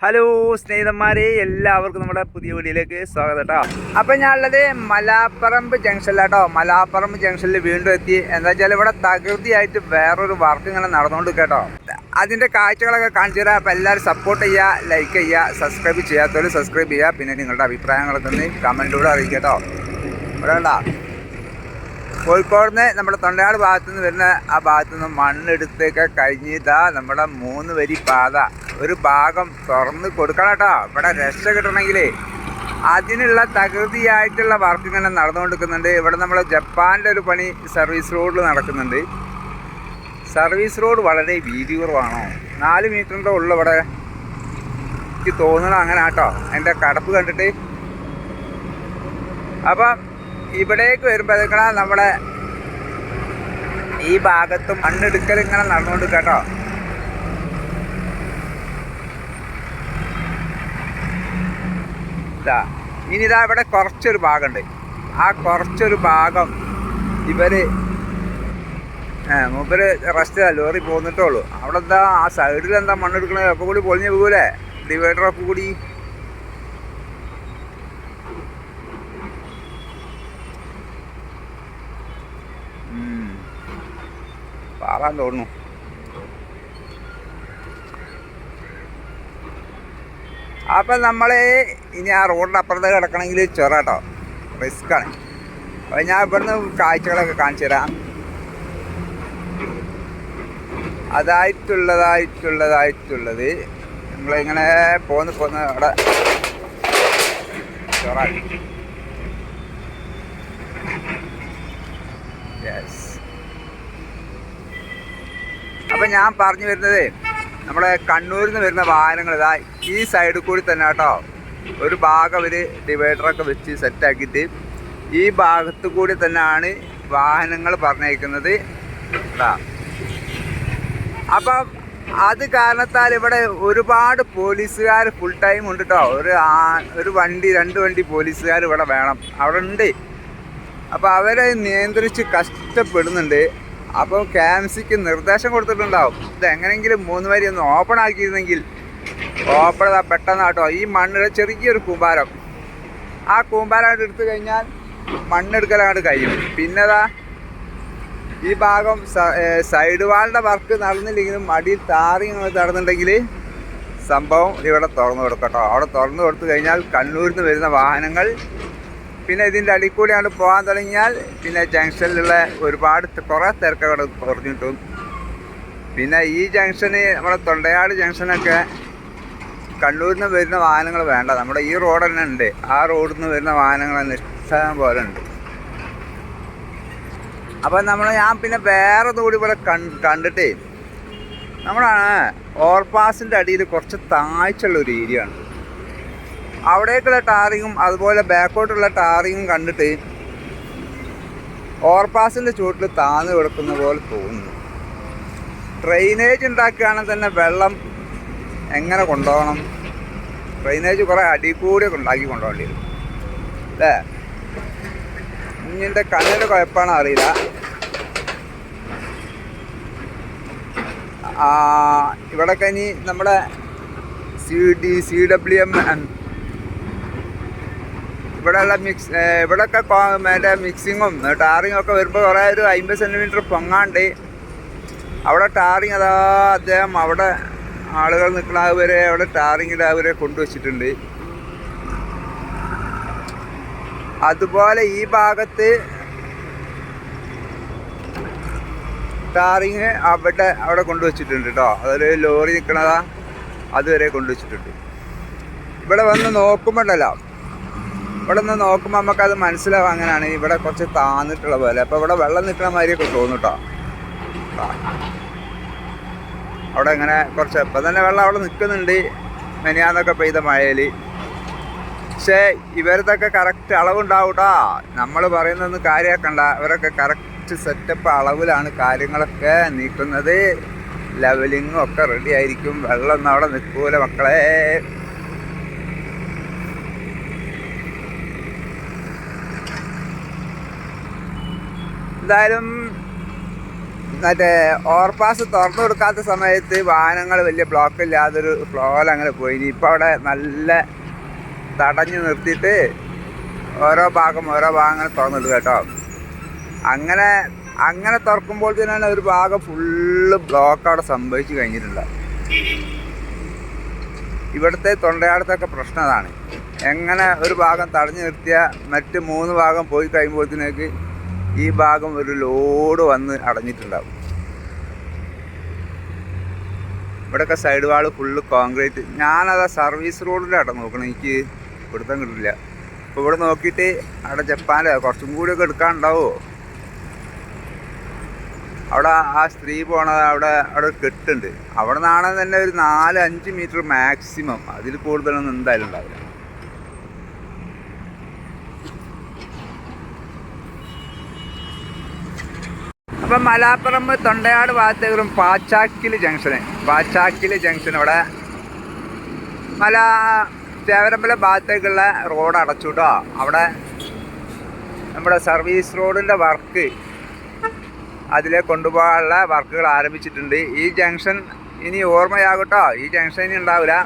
Hello സ്നേഹിതന്മാരെ എല്ലാവർക്കും നമ്മുടെ പുതിയ വീഡിയോയിലേക്ക് സ്വാഗതം കേട്ടോ അപ്പം ഞാനുള്ളത് മലാപ്പറമ്പ് ജംഗ്ഷനിലാട്ടോ മലാപ്പറമ്പ് ജംഗ്ഷനിൽ വീണ്ടും എത്തി. എന്താ വെച്ചാൽ ഇവിടെ തകൃതിയായിട്ട് വേറൊരു വർക്ക് ഇങ്ങനെ നടന്നുകൊണ്ട് കേട്ടോ അതിന്റെ കാഴ്ചകളൊക്കെ കാണിച്ചു തരാം. അപ്പോൾ എല്ലാവരും സപ്പോർട്ട് ചെയ്യുക ലൈക്ക് ചെയ്യുക സബ്സ്ക്രൈബ് ചെയ്യാത്തവർ സബ്സ്ക്രൈബ് ചെയ്യുക പിന്നെ നിങ്ങളുടെ അഭിപ്രായങ്ങളൊക്കെ ഒന്ന് കമന്റിലൂടെ അറിയിക്കുക കേട്ടോ ഇവിടെ ഉണ്ടോ കോഴിക്കോട് നിന്ന് നമ്മുടെ തൊണ്ടയാട് ഭാഗത്തു നിന്ന് വരുന്ന ആ ഭാഗത്തു നിന്ന് മണ്ണെടുത്തൊക്കെ കഴിഞ്ഞിതാ നമ്മുടെ മൂന്ന് വരി പാത. ഒരു ഭാഗം തുറന്ന് കൊടുക്കണം കേട്ടോ. ഇവിടെ രക്ഷ കിട്ടണമെങ്കിൽ അതിനുള്ള തകൃതിയായിട്ടുള്ള വർക്ക് ഇങ്ങനെ നടന്നുകൊണ്ടിരിക്കുന്നുണ്ട്. ഇവിടെ നമ്മൾ ജപ്പാന്റെ ഒരു പണി സർവീസ് റോഡിൽ നടക്കുന്നുണ്ട്. സർവീസ് റോഡ് വളരെ വീതി കുറവാണോ നാല് മീറ്ററിന്റെ ഉള്ളു ഇവിടെ എനിക്ക് തോന്നണം അങ്ങനെ കേട്ടോ എന്റെ കടപ്പ് കണ്ടിട്ട്. അപ്പം ഇവിടേക്ക് വരുമ്പോഴേക്കണം നമ്മളെ ഈ ഭാഗത്ത് മണ്ണെടുക്കൽ ഇങ്ങനെ നടന്നുകൊണ്ട് കേട്ടോ. ഇതാ. ഇനി ഇതാ ഇവിടെ കുറച്ചൊരു ഭാഗമുണ്ട് ആ കുറച്ചൊരു ഭാഗം ഇവർ മൂപ്പര് റെസ്റ്റ് ലോറി പോന്നിട്ടുള്ളൂ അവിടെ എന്താ ആ സൈഡിൽ എന്താ മണ്ണെടുക്കണത് ഒക്കെ കൂടി പൊളിഞ്ഞു പോകൂലേ? ഡിവൈഡറൊക്കെ കൂടി. പാറാൻ തോന്നുന്നു. അപ്പം നമ്മൾ ഇനി ആ റോഡിന്റെ അപ്പുറത്ത് കിടക്കണമെങ്കിൽ ചൊറട്ടോ റിസ്ക്കാണ് അപ്പം ഞാൻ ഇവിടുന്ന് കാഴ്ചകളൊക്കെ കാണിച്ചു തരാം. അതായിട്ടുള്ളതായിട്ടുള്ളതായിട്ടുള്ളത് നമ്മളിങ്ങനെ പോന്ന് പോന്ന് അവിടെ ചൊറ. അപ്പം ഞാൻ പറഞ്ഞു വരുന്നത് നമ്മുടെ കണ്ണൂരിൽ നിന്ന് വരുന്ന വാഹനങ്ങൾ ഇതാ ഈ സൈഡിൽ കൂടി തന്നെ കേട്ടോ. ഒരു ഭാഗം ഒരു ഡിവൈഡറൊക്കെ വെച്ച് സെറ്റാക്കിയിട്ട് ഈ ഭാഗത്ത് കൂടി തന്നെയാണ് വാഹനങ്ങൾ പറഞ്ഞേക്കുന്നത് അപ്പം അത് കാരണത്താൽ ഇവിടെ ഒരുപാട് പോലീസുകാർ ഫുൾ ടൈം ഉണ്ട് കേട്ടോ. ഒരു ഒരു വണ്ടി രണ്ട് വണ്ടി പോലീസുകാർ ഇവിടെ വേണം. അവിടെ ഉണ്ട്. അപ്പോൾ അവരെ നിയന്ത്രിച്ച് കഷ്ടപ്പെടുന്നുണ്ട്. അപ്പോൾ ക്യാൻസിക്ക് നിർദ്ദേശം കൊടുത്തിട്ടുണ്ടാവും. ഇത് എങ്ങനെയെങ്കിലും മൂന്ന് വരി ഒന്ന് ഓപ്പൺ ആക്കിയിരുന്നെങ്കിൽ ഓപ്പൺ ആ പെട്ടെന്ന് കേട്ടോ. ഈ മണ്ണിലെ ചെറിയൊരു കൂമ്പാരം. ആ കൂമ്പാരം എടുത്തു കഴിഞ്ഞാൽ മണ്ണെടുക്കലങ്ങോട്ട് കഴിയും. പിന്നെതാ ഈ ഭാഗം സൈഡ് വാളിന്റെ വർക്ക് നടന്നില്ലെങ്കിലും അടിയിൽ താറി നടന്നുണ്ടെങ്കിൽ സംഭവം ഇവിടെ തുറന്നു കൊടുക്കട്ടോ അവിടെ തുറന്നു കൊടുത്തു കഴിഞ്ഞാൽ കണ്ണൂരിൽ നിന്ന് വരുന്ന വാഹനങ്ങൾ പിന്നെ ഇതിന്റെ അടിയിൽ കൂടിയാണ് പോകാൻ തുടങ്ങിയാൽ പിന്നെ ജംഗ്ഷനിലുള്ള ഒരുപാട് കുറേ തിരക്കുകൾ കുറഞ്ഞു കിട്ടും പിന്നെ ഈ ജംഗ്ഷന് നമ്മുടെ തൊണ്ടയാട് ജംഗ്ഷനൊക്കെ കണ്ണൂരിൽ നിന്ന് വരുന്ന വാഹനങ്ങൾ വേണ്ട. നമ്മുടെ ഈ റോഡ് തന്നെ ഉണ്ട്. ആ റോഡിൽ നിന്ന് വരുന്ന വാഹനങ്ങൾ നിഷ്ഠം പോലെ ഉണ്ട്. അപ്പം നമ്മൾ ഞാൻ പിന്നെ വേറെ കൂടി കണ്ട് കണ്ടിട്ടേ നമ്മുടെ ഓവർപാസിന്റെ അടിയിൽ കുറച്ച് താഴ്ചയുള്ള ഒരു ഏരിയ ആണ്. അവിടേക്കുള്ള ടാറിങ്ങും അതുപോലെ ബാക്കോട്ടുള്ള ടാറിങ്ങും കണ്ടിട്ട് ഓവർപാസിന്റെ ചുവട്ടിൽ താന്നു കിടക്കുന്ന പോലെ തോന്നുന്നു. ഡ്രെയിനേജ് ഉണ്ടാക്കുകയാണെങ്കിൽ തന്നെ വെള്ളം എങ്ങനെ കൊണ്ടുപോകണം? ഡ്രെയിനേജ് കുറേ അടി കൂടിയൊക്കെ ഉണ്ടാക്കി കൊണ്ടുപോകേണ്ടി വരും അല്ലേ? കുഞ്ഞിന്റെ കണ്ണിന്റെ കുഴപ്പമാണോ അറിയില്ല. ഇവിടെയൊക്കെ ഇനി നമ്മുടെ C D C W M ഇവിടെയുള്ള മിക്സ് ഇവിടെയൊക്കെ മറ്റേ മിക്സിങ്ങും ടാറിങ്ങും ഒക്കെ വരുമ്പോൾ കുറേ ഒരു അമ്പത് സെന്റിമീറ്റർ പൊങ്ങാണ്ട് അവിടെ ടാറിങ് അതാ അദ്ദേഹം അവിടെ ആളുകൾ നിൽക്കുന്ന വരെ അവിടെ ടാറിങ്ങിന്റെ അവരെ കൊണ്ടുവച്ചിട്ടുണ്ട് അതുപോലെ ഈ ഭാഗത്ത് ടാറിങ് അവിടെ അവിടെ കൊണ്ടുവച്ചിട്ടുണ്ട് കേട്ടോ അതൊരു ലോറി നിൽക്കണതാ അതുവരെ കൊണ്ടുവച്ചിട്ടുണ്ട് ഇവിടെ വന്ന് നോക്കുമ്പോണ്ടല്ലോ ഇവിടെ നിന്ന് നോക്കുമ്പോൾ നമുക്കത് മനസ്സിലാവും അങ്ങനെയാണ്. ഇവിടെ കുറച്ച് താന്നിട്ടുള്ള പോലെ. അപ്പോൾ ഇവിടെ വെള്ളം നിൽക്കുന്ന മാതിരിയൊക്കെ തോന്നും കേട്ടോ അവിടെ ഇങ്ങനെ കുറച്ച് ഇപ്പം തന്നെ വെള്ളം അവിടെ നിൽക്കുന്നുണ്ട് മെനിയാന്നൊക്കെ പെയ്ത മഴയിൽ പക്ഷേ ഇവരതൊക്കെ കറക്റ്റ് അളവുണ്ടാവൂട്ടാ നമ്മൾ പറയുന്നൊന്നും കാര്യമാക്കണ്ട ഇവരൊക്കെ കറക്റ്റ് സെറ്റപ്പ് അളവിലാണ് കാര്യങ്ങളൊക്കെ നീക്കുന്നത്. ലെവലിങ്ങും ഒക്കെ റെഡി ആയിരിക്കും. വെള്ളം ഒന്നും അവിടെ നിൽക്കൂല മക്കളെ. എന്തായാലും മറ്റേ ഓവർപാസ് തുറന്നു കൊടുക്കാത്ത സമയത്ത് വാഹനങ്ങൾ വലിയ ബ്ലോക്ക് ഇല്ലാതൊരു ഫ്ലോയിൽ അങ്ങനെ പോയി. ഇപ്പോൾ അവിടെ നല്ല തടഞ്ഞു നിർത്തിയിട്ട് ഓരോ ഭാഗം ഓരോ ഭാഗങ്ങൾ തുറന്നിട്ട് കേട്ടോ. അങ്ങനെ അങ്ങനെ തുറക്കുമ്പോൾ തന്നെ ഒരു ഭാഗം ഫുള്ള് ബ്ലോക്ക് അവിടെ സംഭവിച്ചു കഴിഞ്ഞിട്ടുണ്ട്. ഇവിടുത്തെ തൊണ്ടയാടത്തൊക്കെ പ്രശ്നം അതാണ്. എങ്ങനെ ഒരു ഭാഗം തടഞ്ഞു നിർത്തിയ മറ്റ് മൂന്ന് ഭാഗം പോയി കഴിയുമ്പോഴത്തേക്ക് ഈ ഭാഗം ഒരു ലോഡ് വന്ന് അടഞ്ഞിട്ടുണ്ടാവും. ഇവിടെയൊക്കെ സൈഡ് വാൾ ഫുള്ള് കോൺക്രീറ്റ് ഞാനത് സർവീസ് റോഡിന്റെ അവിടെ നോക്കണം. എനിക്ക് പിടുത്തം കിട്ടില്ല. അപ്പോൾ ഇവിടെ നോക്കിയിട്ട് അവിടെ ജപ്പാന്റെ കുറച്ചും കൂടിയൊക്കെ എടുക്കാനുണ്ടാവുമോ അവിടെ ആ സ്ത്രീ പോണത് അവിടെ അവിടെ ഒരു കെട്ടുണ്ട്. അവിടെ നിന്നാണ് തന്നെ ഒരു നാല് അഞ്ച് മീറ്റർ മാക്സിമം അതിൽ കൂടുതലൊന്നും എന്തായാലും ഉണ്ടാവില്ല. അപ്പം മലാപ്പുറം തൊണ്ടയാട് ഭാഗത്തേക്കും പാച്ചാക്കിൽ ജംഗ്ഷന്. പാച്ചാക്കിൽ ജംഗ്ഷൻ അവിടെ മല തേവരമ്പല ഭാഗത്തേക്കുള്ള റോഡ് അടച്ചുട്ടോ അവിടെ നമ്മുടെ സർവീസ് റോഡിന്റെ വർക്ക് അതിലെ കൊണ്ടുപോകാനുള്ള വർക്കുകൾ ആരംഭിച്ചിട്ടുണ്ട്. ഈ ജംഗ്ഷൻ ഇനി ഓർമ്മയാകട്ടോ ഈ ജംഗ്ഷൻ ഇനി ഉണ്ടാവില്ല.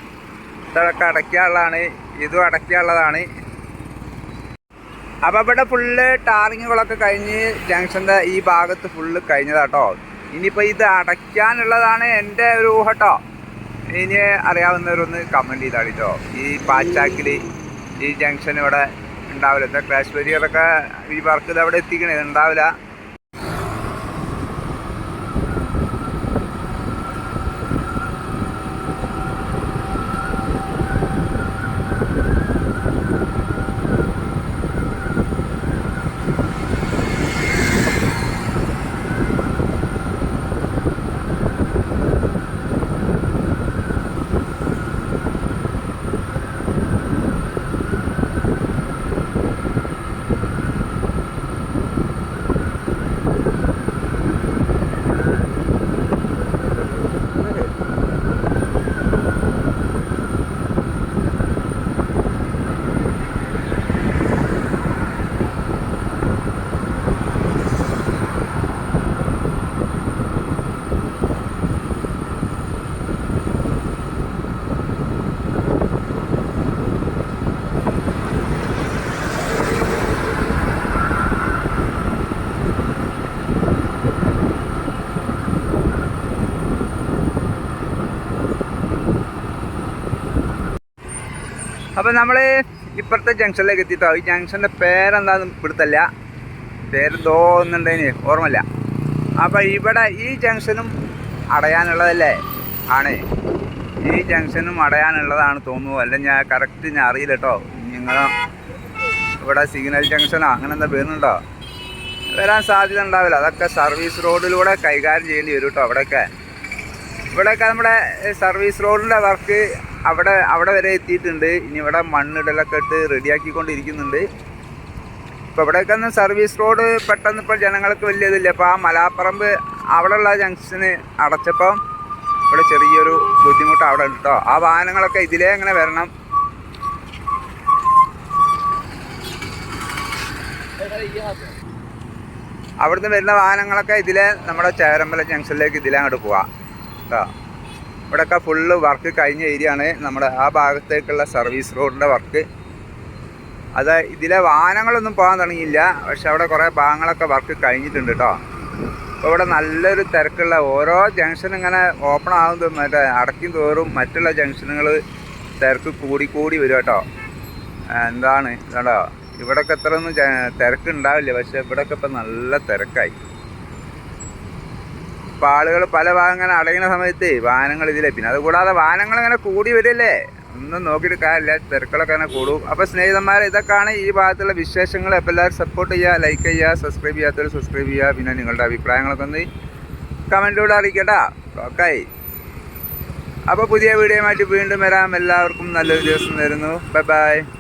ഇതൊക്കെ അടയ്ക്കാനുള്ളതാണ്. ഇതും അടയ്ക്കാനുള്ളതാണ്. അപ്പോൾ ഇവിടെ ഫുള്ള് ടാറിങ്ങുകളൊക്കെ കഴിഞ്ഞ് ജംഗ്ഷന്റെ ഈ ഭാഗത്ത് ഫുള്ള് കഴിഞ്ഞതാട്ടോ. ഇനിയിപ്പോൾ ഇത് അടയ്ക്കാനുള്ളതാണ് എന്റെ ഒരു ഊഹട്ടോ ഇനി അറിയാവുന്നവരൊന്ന് കമന്റ് ചെയ്താളിട്ടോ. ഈ പാച്ചാക്കിൽ ഈ ജംഗ്ഷൻ ഇവിടെ ഉണ്ടാവില്ല. എന്താ ക്രാഷ് ഈ വർക്ക് ഇത് അവിടെ എത്തിക്കണേ? ഉണ്ടാവില്ല അപ്പോൾ നമ്മൾ ഇപ്പുറത്തെ ജംഗ്ഷനിലേക്ക് എത്തിയിട്ടോ ഈ ജംഗ്ഷന്റെ പേരെന്താന്ന് പിടുത്തല്ല പേര് തോന്നുന്നുണ്ടേന് ഓർമ്മയില്ല. അപ്പോൾ ഇവിടെ ഈ ജംഗ്ഷനും അടയാനുള്ളതല്ലേ? ആണ്. ഈ ജംഗ്ഷനും അടയാനുള്ളതാണ് തോന്നുന്നു. അല്ല ഞാൻ കറക്റ്റ് ഞാൻ അറിയില്ല കേട്ടോ നിങ്ങൾ ഇവിടെ സിഗ്നൽ ജംഗ്ഷനോ അങ്ങനെ എന്താ വരുന്നുണ്ടോ വരാൻ സാധ്യത ഉണ്ടാവില്ല. അതൊക്കെ സർവീസ് റോഡിലൂടെ കൈകാര്യം ചെയ്യേണ്ടി വരും കേട്ടോ അവിടെയൊക്കെ ഇവിടെയൊക്കെ നമ്മുടെ സർവീസ് റോഡിന്റെ വർക്ക് അവിടെ അവിടെ വരെ എത്തിയിട്ടുണ്ട്. ഇനി ഇവിടെ മണ്ണിടലൊക്കെ ഇട്ട് റെഡിയാക്കിക്കൊണ്ടിരിക്കുന്നുണ്ട്. ഇപ്പോൾ ഇവിടെയൊക്കെ ഒന്ന് സർവീസ് റോഡ് പെട്ടെന്ന് ഇപ്പോൾ ജനങ്ങൾക്ക് വലിയ ഇതില്ല അപ്പോൾ ആ മലാപ്പറമ്പ് അവിടെയുള്ള ജംഗ്ഷന് അടച്ചപ്പം ഇവിടെ ചെറിയൊരു ബുദ്ധിമുട്ട് അവിടെ ഉണ്ട് കേട്ടോ ആ വാഹനങ്ങളൊക്കെ ഇതിലേ അങ്ങനെ വരണം. അവിടുന്ന് വരുന്ന വാഹനങ്ങളൊക്കെ ഇതിലെ നമ്മുടെ ചേരമ്പല ജംഗ്ഷനിലേക്ക് ഇതിലെ അങ്ങോട്ട് പോവാം കേട്ടോ ഇവിടെയൊക്കെ ഫുള്ള് വർക്ക് കഴിഞ്ഞ ഏരിയ ആണ് നമ്മുടെ ആ ഭാഗത്തേക്കുള്ള സർവീസ് റോഡിന്റെ വർക്ക് അത് ഇതിലെ വാഹനങ്ങളൊന്നും പോകാൻ തുടങ്ങിയില്ല. പക്ഷെ അവിടെ കുറേ ഭാഗങ്ങളൊക്കെ വർക്ക് കഴിഞ്ഞിട്ടുണ്ട് കേട്ടോ അപ്പോൾ ഇവിടെ നല്ലൊരു തിരക്കുള്ള ഓരോ ജംഗ്ഷൻ ഇങ്ങനെ ഓപ്പൺ ആകും മറ്റേ അടക്കും തോറും മറ്റുള്ള ജംഗ്ഷനുകൾ തിരക്ക് കൂടി കൂടി വരും കേട്ടോ. എന്താണ് കേട്ടോ ഇവിടെയൊക്കെ ഇത്രയൊന്നും തിരക്ക് ഉണ്ടാവില്ല. പക്ഷെ ഇവിടെയൊക്കെ ഇപ്പം നല്ല തിരക്കായി. ഇപ്പം ആളുകൾ പല ഭാഗങ്ങൾ അടയുന്ന സമയത്ത് വാഹനങ്ങൾ ഇതിലെ പിന്നെ അതുകൂടാതെ വാഹനങ്ങൾ ഇങ്ങനെ കൂടി വരില്ലേ? ഒന്നും നോക്കിയിട്ട് കാര്യമില്ല. തിരക്കുകളൊക്കെ അങ്ങനെ കൂടും. അപ്പോൾ സ്നേഹിതന്മാർ ഇതൊക്കെയാണ് ഈ ഭാഗത്തുള്ള വിശേഷങ്ങൾ അപ്പോൾ എല്ലാവരും സപ്പോർട്ട് ചെയ്യുക ലൈക്ക് ചെയ്യുക സബ്സ്ക്രൈബ് ചെയ്യാത്തവർ സബ്സ്ക്രൈബ് ചെയ്യുക. പിന്നെ നിങ്ങളുടെ അഭിപ്രായങ്ങളൊക്കെ ഒന്ന് കമന്റിലൂടെ അറിയിക്കട്ടാ. ഓക്കെ അപ്പോൾ പുതിയ വീഡിയോ വീണ്ടും വരാം. എല്ലാവർക്കും നല്ലൊരു ദിവസം തരുന്നു. Bye bye